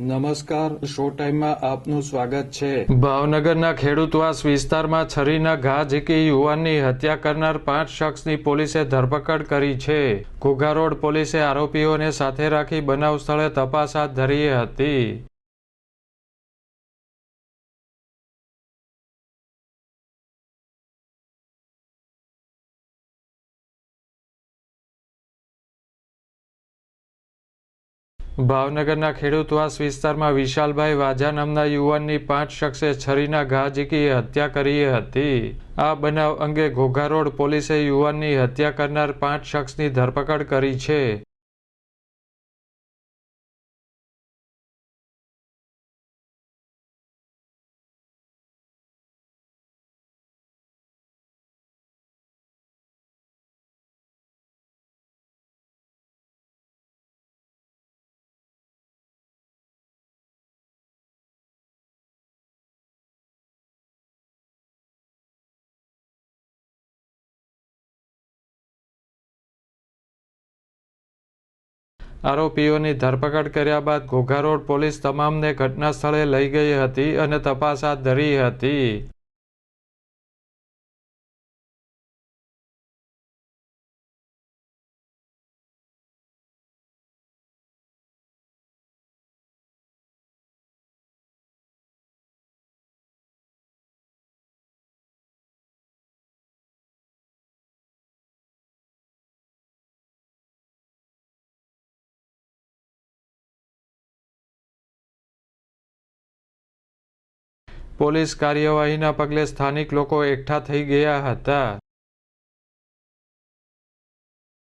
નમસ્કાર, શો ટાઈમમાં આપનું સ્વાગત છે. ભાવનગરના ખેડૂતવાસ વિસ્તારમાં છરીના ઘા ઝીકી યુવાનની હત્યા કરનાર પાંચ શખ્સની પોલીસે ધરપકડ કરી છે. ઘોઘા રોડ પોલીસે આરોપીઓને સાથે રાખી બનાવ સ્થળે તપાસ હાથ ધરી હતી. ભાવનગરના ખેડૂતવાસ વિસ્તારમાં વિશાલભાઈ વાજા નામના યુવાનની પાંચ શખ્સે છરીના ઘા ઝીકી હત્યા કરી હતી. આ બનાવ અંગે ઘોઘા રોડ પોલીસે યુવાનની હત્યા કરનાર પાંચ શખ્સની ધરપકડ કરી છે. આરોપીઓની ધરપકડ કર્યા બાદ ઘોઘા રોડ પોલીસ તમામને ઘટના સ્થળે લઈ ગઈ હતી અને તપાસ હાથ ધરી હતી. પોલીસ કાર્યવાહીના પગલે સ્થાનિક લોકો એકઠા થઈ ગયા હતા.